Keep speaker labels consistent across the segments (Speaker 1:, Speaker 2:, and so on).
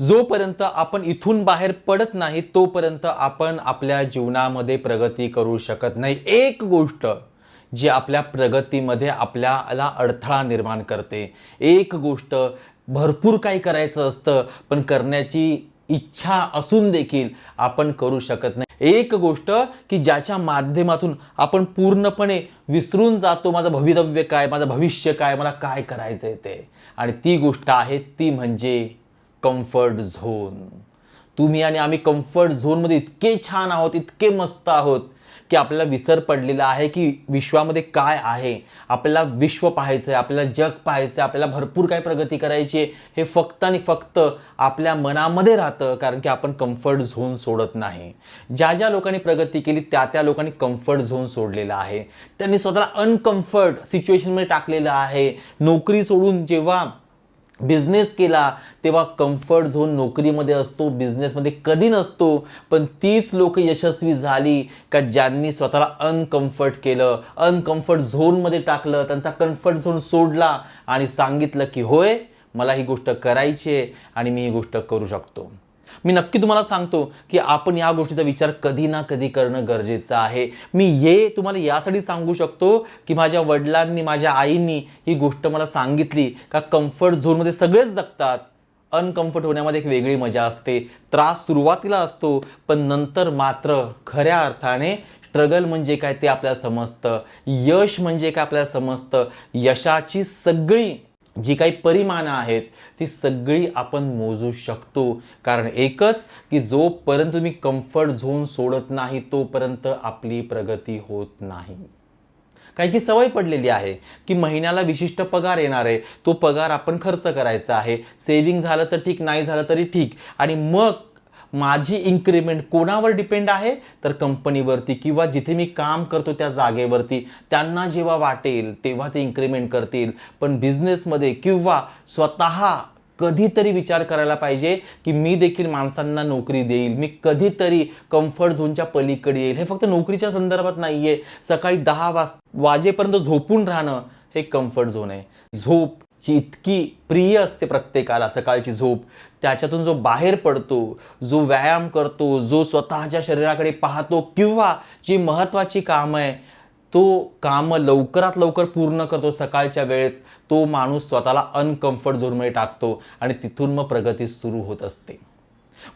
Speaker 1: जोपर्यंत आपण इथून बाहेर पडत नाही तोपर्यंत आपण आपल्या जीवनामध्ये प्रगती करू शकत नाही. एक गोष्ट जी आपल्या प्रगतीमध्ये आपल्याला अडथळा निर्माण करते एक गोष्ट भरपूर काही करायचं असतं पण करण्याची इच्छा असून देखील आपण करू शकत नाही. एक गोष्ट की ज्याच्या माध्यमातून आपण पूर्णपणे विसरून जातो माझं भवितव्य काय माझं भविष्य काय मला काय करायचं आहे ते. आणि ती गोष्ट आहे ती म्हणजे कम्फर्ट झोन तुम्ही आणि आम्ही कम्फर्ट झोनमध्ये इतके छान आहोत इतके मस्त आहोत की आपल्याला विसर पडलेला आहे की विश्वामध्ये काय आहे. आपल्याला विश्व पाहायचं आहे आपल्याला जग पाहायचं आहे आपल्याला भरपूर काय प्रगती करायची आहे. हे फक्त आणि फक्त आपल्या मनामध्ये राहतं कारण की आपण कम्फर्ट झोन सोडत नाही. ज्या ज्या लोकांनी प्रगती केली त्या त्या लोकांनी कम्फर्ट झोन सोडलेला आहे. त्यांनी स्वतःला अनकम्फर्ट सिच्युएशनमध्ये टाकलेलं आहे. नोकरी सोडून जेव्हा बिझनेस केला तेव्हा कम्फर्ट झोन नोकरीमध्ये असतो बिझनेसमध्ये कधी नसतो. पण तीच लोक यशस्वी झाली का ज्यांनी स्वतःला अनकम्फर्ट केलं अनकम्फर्ट झोनमध्ये टाकलं त्यांचा कम्फर्ट झोन सोडला आणि सांगितलं की होय मला ही गोष्ट करायची आहे आणि मी ही गोष्ट करू शकतो. मी नक्की तुम्हाला सांगतो की आपण या गोष्टीचा विचार कधी ना कधी करणं गरजेचं आहे. मी ये तुम्हाला यासाठी सांगू शकतो की माझ्या वडिलांनी माझ्या आईंनी ही गोष्ट मला सांगितली का कम्फर्ट झोनमध्ये सगळेच जगतात. अनकम्फर्ट होण्यामध्ये एक वेगळी मजा असते. त्रास सुरुवातीला असतो पण नंतर मात्र खऱ्या अर्थाने स्ट्रगल म्हणजे काय ते आपल्याला समजतं. यश म्हणजे काय आपल्याला समजतं. यशाची सगळी जी काही परिमाणं आहेत ती सगळी आपण मोजू शकतो. कारण एकच की जोपर्यंत तुम्ही कम्फर्ट झोन सोडत नाही तोपर्यंत आपली प्रगती होत नाही. कारण की सवय पडलेली आहे की महिन्याला विशिष्ट पगार येणार आहे तो पगार आपण खर्च करायचा आहे. सेविंग झालं तर ठीक नाही झालं तरी ठीक. आणि मग माझी इन्क्रिमेंट कोणावर डिपेंड आहे? तर कंपनीवरती किंवा जिथे मी काम करतो त्या जागेवरती. त्यांना जेव्हा वाटेल तेव्हा ते इन्क्रिमेंट करतील. पण बिझनेसमध्ये किंवा स्वतः कधीतरी विचार करायला पाहिजे की मी देखील माणसांना नोकरी देईल. मी कधीतरी कम्फर्ट झोनच्या पलीकडे येईल. हे फक्त नोकरीच्या संदर्भात नाही आहे सकाळी दहा वाज वाजेपर्यंत झोपून राहणं हे कम्फर्ट झोन आहे. झोप जी इतकी प्रिय असते प्रत्येकाला सकाळची झोप. त्याच्यातून जो बाहेर पडतो जो व्यायाम करतो जो स्वतःच्या शरीराकडे पाहतो किंवा जी महत्त्वाची कामं आहे तो कामं लवकरात लवकर पूर्ण करतो सकाळच्या वेळेस तो माणूस स्वतःला अनकम्फर्ट झोनमध्ये टाकतो आणि तिथून मग प्रगती सुरू होत असते.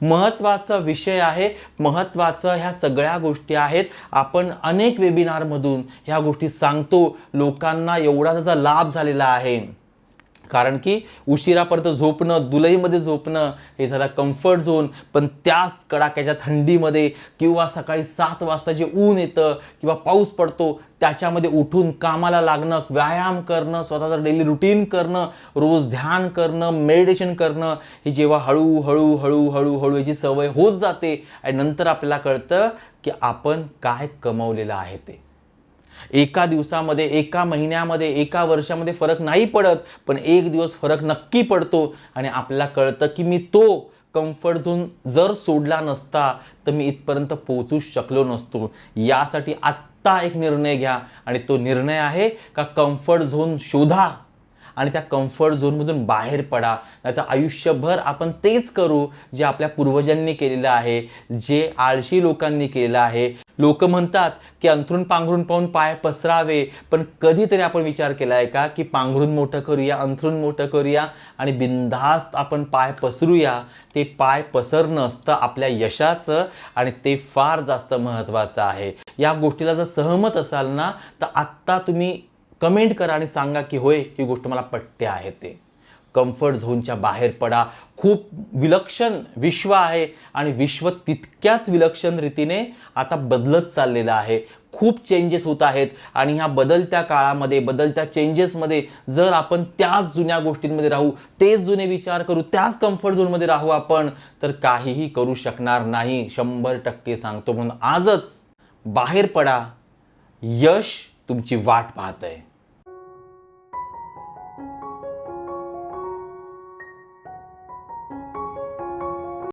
Speaker 1: महत्त्वाचा विषय आहे महत्त्वाचं ह्या सगळ्या गोष्टी आहेत. आपण अनेक वेबिनारमधून ह्या गोष्टी सांगतो. लोकांना एवढा त्याचा लाभ झालेला आहे. कारण की उशिरापर्यंत झोपणं दुलईमध्ये झोपणं हे झालं कम्फर्ट झोन पण त्याच कडाक्याच्या थंडीमध्ये किंवा सकाळी सात वाजता जे ऊन येतं किंवा पाऊस पडतो त्याच्यामध्ये उठून कामाला लागणं व्यायाम करणं स्वतःचं डेली रुटीन करणं रोज ध्यान करणं मेडिटेशन करणं हे जेव्हा हळूहळू हळूहळू हळू याची सवय होत जाते आणि नंतर आपल्याला कळतं की आपण काय कमवलेलं आहे ते. एका दिवसामध्ये एका महिन्यामध्ये एका वर्षामध्ये फरक नाही पडत पण एक दिवस फरक नक्की पडतो. आणि आपल्याला कळतं की मी तो कम्फर्ट झोन जर सोडला नसता तर मी इथपर्यंत पोहोचूच शकलो नसतो. यासाठी आत्ता एक निर्णय घ्या. आणि तो निर्णय आहे का कम्फर्ट झोन शोधा. आणि त्या कम्फर्ट झोनमधून बाहेर पडा. नाही तर आयुष्यभर आपण तेच करू जे आपल्या पूर्वजांनी केलेलं आहे जे आळशी लोकांनी केलेलं आहे. लोक म्हणतात की अंथरून पांघरून पाहून पाय पसरावे पण कधीतरी आपण विचार केला आहे का की पांघरून मोठं करूया अंथरून मोठं करूया आणि बिनधास्त आपण पाय पसरूया. ते पाय पसरणं असतं आपल्या यशाचं आणि ते फार जास्त महत्त्वाचं आहे. या गोष्टीला जर सहमत असाल ना तर आत्ता तुम्ही कमेंट करा आणि सांगा की होय ही गोष्ट मला पटते आहे ते. कम्फर्ट झोनच्या बाहेर पडा. खूप विलक्षण विश्व आहे आणि विश्व तितक्याच विलक्षण रीतीने आता बदलत चाललेलं आहे. खूप चेंजेस होत आहेत आणि ह्या बदलत्या काळामध्ये बदलत्या चेंजेसमध्ये जर आपण त्याच जुन्या गोष्टींमध्ये राहू तेच जुने विचार करू त्याच कम्फर्ट झोनमध्ये राहू आपण तर काहीही करू शकणार नाही. शंभर टक्के सांगतो म्हणून आजच बाहेर पडा. यश तुमची वाट पाहत आहे